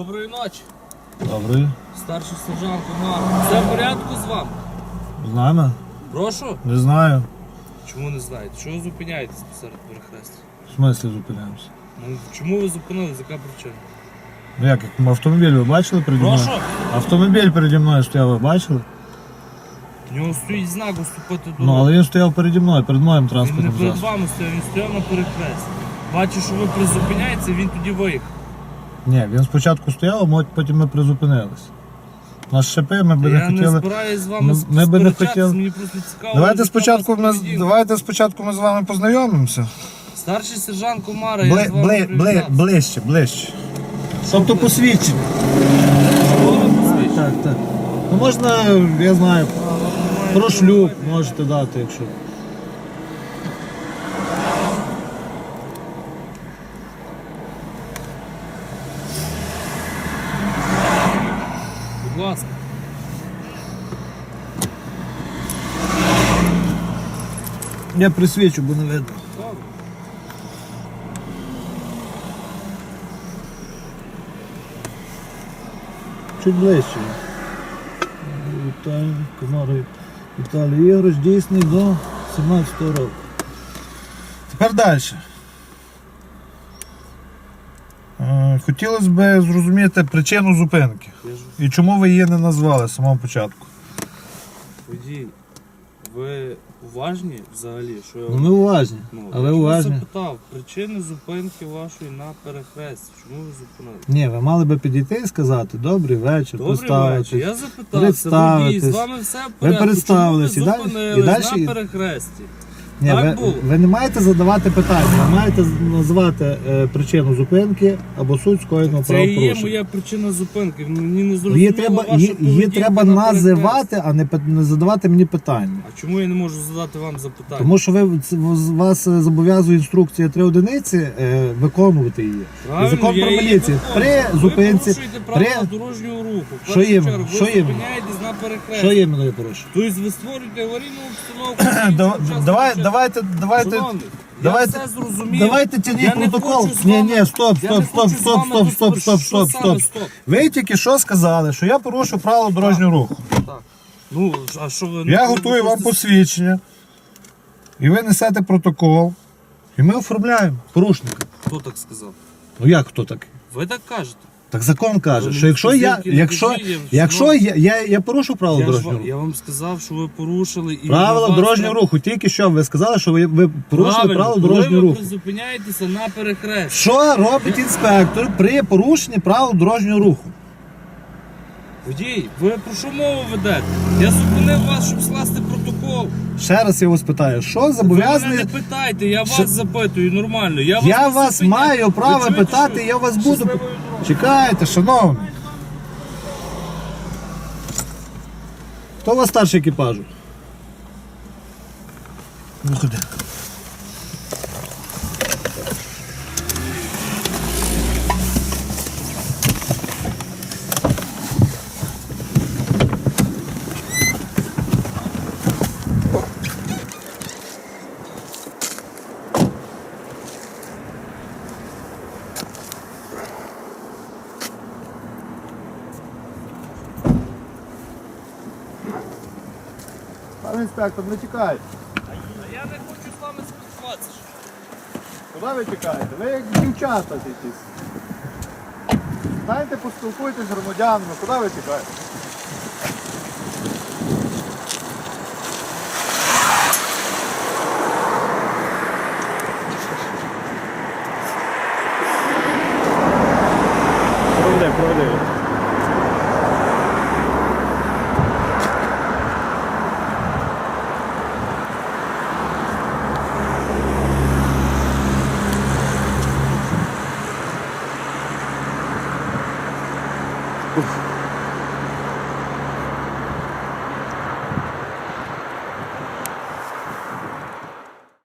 Доброї ночі. Добре. Старший сержант Комар. Все в порядку з вами? З нами? Прошу? Не знаю. Чому не знаєте? Чого ви зупиняєтесь посеред перехрестя? В смислі зупиняємося. Ну, чому ви зупинились? Яка причина? Ну як, як автомобіль ви бачили переді мною? Прошу? Автомобіль переді мною стояв, ви бачили? В нього стоїть знак уступити Ну, дорогу. але він стояв переді мною, перед моїм Він не транспортним перед засобом. вами стояв, він стояв на перехресті. Бачу, що ви призупиняєтеся, він тоді виїхав. Ні, він спочатку стояв, а потім ми призупинились. Нас шипи, ми би Я не не хотіли. збираюсь з вами Ми- ми би не сперечатись, хотіли- мені просто цікаво. Давайте яка спочатку, ми, поведінка. давайте спочатку ми з вами познайомимося. Старший сержант Комара, я Бли, з вами бли, бли, привітався. ближче, ближче. Тобто посвідчення. Так, так. Ну можна, я знаю, про шлюб можете дати, якщо. ласка. Я присвічу, бо не видно. Добре. Чуть ближче. Віталій Комаров Віталій Ігорович дійсний до 17 року. Тепер далі. Хотілося б зрозуміти причину зупинки. І чому ви її не назвали з самого початку? водій. Ви уважні взагалі? Що я Ну ми уважні, Ну, але я уважні. запитав, причини зупинки вашої на перехресті. Чому ви зупинилися? Ні, ви мали би підійти і сказати добрий вечір, Добрий поставити. вечір. Я запитав, це представитись. водій, з вами все в порядку. представились, Чому і ви далі- зупинились і далі- на перехресті? Ні, Так ви, було. ви не маєте задавати питання, ви маєте назвати е, причину зупинки або суть скоєного Це і є правопорушення. моя причина зупинки. Мені не зрозуміло Її треба, ваша її, її поведінка треба на називати, а не, пи- не задавати мені питання. А чому я не можу задати вам запитання? Тому що ви це- з вас е, зобов'язує інструкція три одиниці е, виконувати її. Правильно, закон я про її міліцію. виконую. При зупинці- Ви порушуєте правила при- дорожнього руху. В Що першу іменно? чергу, Що ви іменно? зупиняєтесь на перехресті. Що іменно я порушую? Тобто ви створюєте аварійну обстановку. Да- Давай, давайте, давайте, Шановний, давайте, я все зрозумів. давайте Я тяніть протокол. Ні, ні, стоп, я стоп, стоп, стоп, стоп, стоп, стоп, стоп, стоп. Ви тільки що сказали, що я порушив правила дорожнього руху. Так. Ну, а що ви Я готую вам посвідчення. І ви несете протокол. І ми оформляємо порушника. Хто так сказав? Ну як хто такий? Ви так кажете. Так закон каже, Ви що якщо я, вказівки не якщо, кажіть, я якщо встановлю. я, я, я порушу правила Я, ж, дорожнього ва- руху. я вам сказав, що ви порушили і Правила вас дорожнього руху. Тільки що ви сказали, що ви, ви порушили Правильно, правила коли дорожнього ви зупиняєтеся на перекрест, Що робить інспектор при порушенні правил дорожнього руху? Водій, ви про що мову ведете? Я зупинив вас, щоб скласти протокол. Ще раз я вас питаю, що Ви мене не питайте, я Що- вас запитую нормально. Я вас, Я не вас зупиняю. маю Ви право чуєте, питати, що? я вас буду. Щасливої дороги. Чекайте, шановний. Хто у вас старший екіпажу? Виходи. Інспектор, не тікайте. А Я не хочу з вами спілкуватися. Куди ви тікаєте? Ви як дівчата якісь. Знаєте, поспілкуйтесь з громадянами, куди ви тікаєте?